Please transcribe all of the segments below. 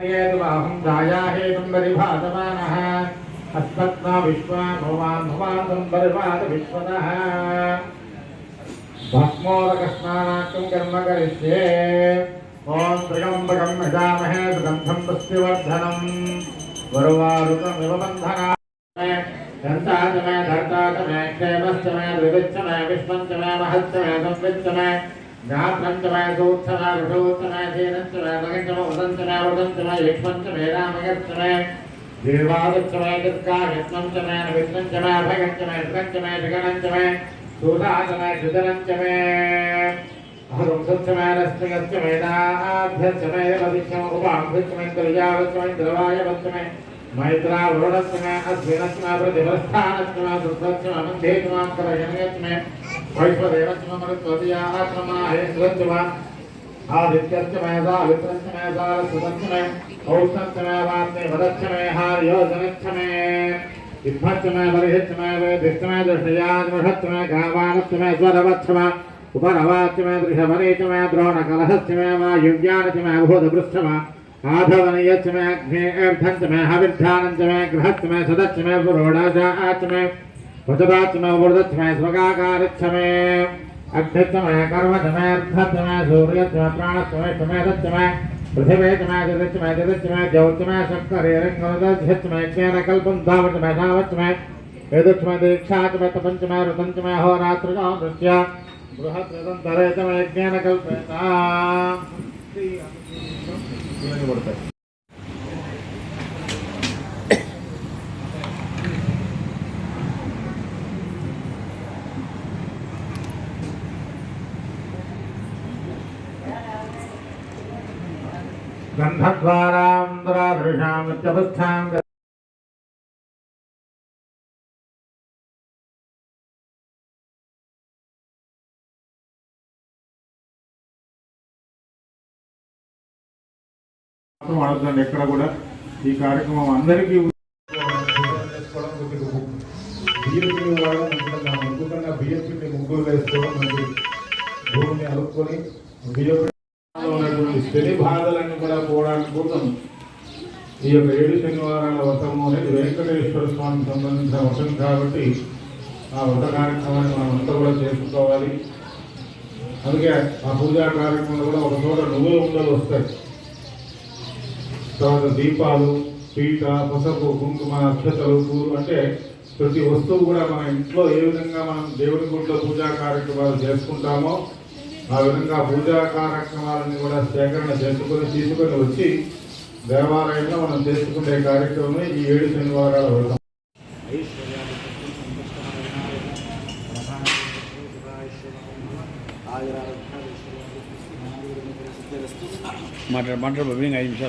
हेतुमहं जायाहेतुं परिभासमानः। अस्मत्ना विश्वा भवान् भवान् परिभात विश्वतः। भस्मोदकस्नानाख्यं कर्म करिष्ये। ॐ त्र्यम्बकं यजामहे सुगन्धं पुष्टिवर्धनम्। वरुवारुकमिव बन्धना धर्ताच मे धर्ताच मे क्षेमश्च मे द्विविच्च मे विश्वञ्च मे महच्च मे संविच्च मे దేవాదక్షమయ దుర్గాక్షమయ విష్ణంచమయ భగంచమయ దుర్గంచమయ జగనంచమయ సూతాచమయ సుజనంచమే అహం సత్యమయ రస్మయస్యమయ దాభ్యస్యమయ భవిష్యమ ఉప అభ్యస్యమైన తుల్యావస్యమైన ద్రవాయ భస్యమే दीर्वादच्च मे दुर्गायत्नञ्च मे नविष्णञ्च मे अभयञ्च मे सुगञ्च मे जगनञ्च मे सूताच मे सुजनञ्च मे अहरुंसच्च मे रश्मियच्च मे दाभ्यच्च मे भविष्यम उपाभ्यच्च मे दुर्यावच्च मे द्रवायवच्च मे मैत्रा वरुणस्य मे अश्विनस्य मे प्रतिभस्थानस्य मे दुर्गस्य मे मन्धेतु मां करयम्यस्य मे वैश्वदेवस्य मे मरुत्वदीयात्मा हेश्वस्य मे आदित्यस्य मे सावित्रस्य मे सारस्वतस्य मे औष्णस्य मे वात्मे वदस्य मे हार्योजनस्य मे इत्थस्य मे बर्हिस्य मे वेदिस्य मे दृष्टयाग्मषस्य मे गावानस्य मे स्वरवत्स्य आधवनयच में अग्नि अर्धंत में हविर्धानंत में गृहस्थ में सदच्च में पुरोडाच में भुजदाच में वृदच्च में स्वगाकारच्छ में अग्निच में कर्मच में अर्धत में सूर्यच में प्राणच में समेधच में पृथिवेच में जदच में जदच में जौच में शंकर रंगच में ज्ञान कल्पम धावच में धावच में यदुच में दीक्षाच में तपंच में रुतंच में होरात्र नृत्य बृहत में ज्ञान कल्पता ఇవన్నీ పడతాయి గంధద్వారాంధ్రాదృశామిత్యవస్థాం మాత్రం అడగండి ఎక్కడ కూడా. ఈ కార్యక్రమం అందరికీ బియ్యపిండి వాడడం అనుకుంటున్నాం అనుకుంటున్నా బియ్యపిండి ముగ్గులు వేసుకోవడం మంచి భూమిని అలుపుకొని బియ్యపిండి ఉన్నటువంటి శని బాధలన్నీ కూడా పోవడానికి కోసం ఈ యొక్క ఏడు శనివారాల వ్రతము అనేది వెంకటేశ్వర స్వామికి సంబంధించిన వ్రతం కాబట్టి ఆ వ్రత కార్యక్రమాన్ని మనం అంతా కూడా చేసుకోవాలి అందుకే ఆ పూజా కార్యక్రమంలో కూడా ఒక చోట నువ్వుల ఉండలు వస్తాయి. తర్వాత దీపాలు పీట పసుపు కుంకుమ అక్షతలు పూలు అంటే ప్రతి వస్తువు కూడా మన ఇంట్లో ఏ విధంగా మనం దేవుడి గుడిలో పూజా కార్యక్రమాలు చేసుకుంటామో ఆ విధంగా పూజా కార్యక్రమాలని కూడా సేకరణ చేసుకొని తీసుకొని వచ్చి దేవాలయంలో మనం చేసుకునే కార్యక్రమమే ఈ ఏడు శనివారాల వ్రతం. మాట్లాడు మాట్లాడు బాబు ఇంకా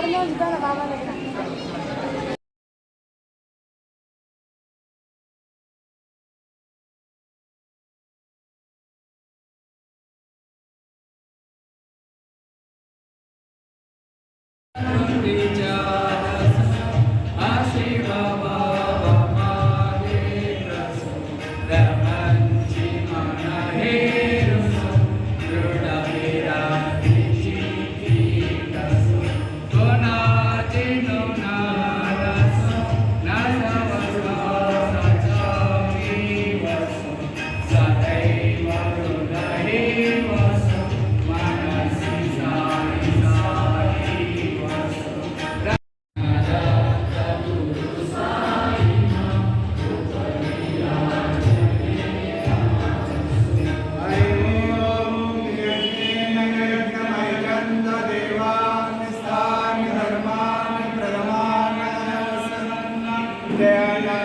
ఆడిలో ఇద్దరు బాబాలేదా Amen. Yeah.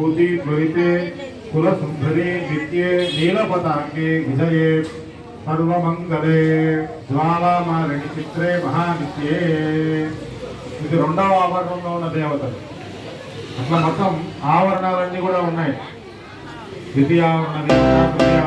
భూతి ద్వైతే కుల నిత్యే నీలపతాకే విజయే సర్వమంగళే జ్వాలామారణి చిత్రే మహానిత్యే ఇది రెండవ ఆవరణంలో ఉన్న దేవతలు. అట్లా మొత్తం ఆవరణాలన్నీ కూడా ఉన్నాయి. ద్వితీయావరణ దేవత